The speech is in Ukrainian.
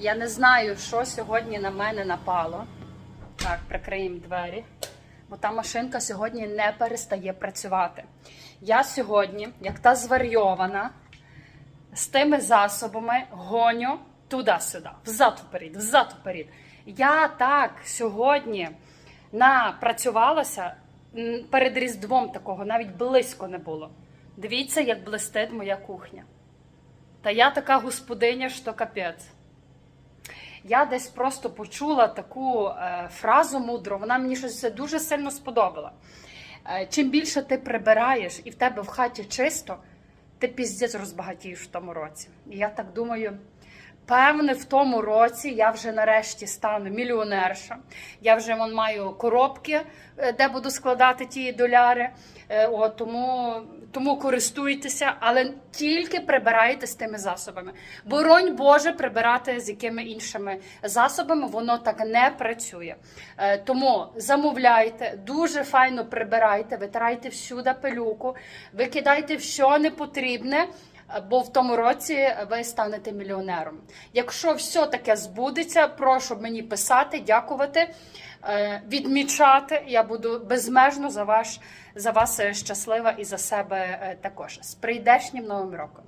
Я не знаю, що сьогодні на мене напало. Так, прикриємо двері. Бо та машинка сьогодні не перестає працювати. Я сьогодні, як та зварйована, з тими засобами гоню туди-сюди, взад вперед, взад вперед. Я так сьогодні напрацювалася перед Різдвом такого навіть близько не було. Дивіться, як блистить моя кухня. Та я така господиня, що капець. Я десь просто почула таку е, фразу мудру, вона мені щось дуже сильно сподобала. Е, чим більше ти прибираєш і в тебе в хаті чисто, ти піздець розбагатієш в тому році. І я так думаю, певне, в тому році я вже нарешті стану мільйонерша. Я вже вон, маю коробки, е, де буду складати ті доляри. Е, От, тому, тому користуйтеся, але тільки прибирайте з тими засобами. Боронь Боже, прибирати з якими іншими засобами, воно так не працює. Е, Тому замовляйте, дуже файно прибирайте, витирайте всюди пилюку, викидайте все непотрібне. Бо в тому році ви станете мільйонером. Якщо все таке збудеться, прошу мені писати, дякувати, е, відмічати. Я буду безмежно за ваш за вас е, щаслива і за себе е, також. З прийдешнім новим роком.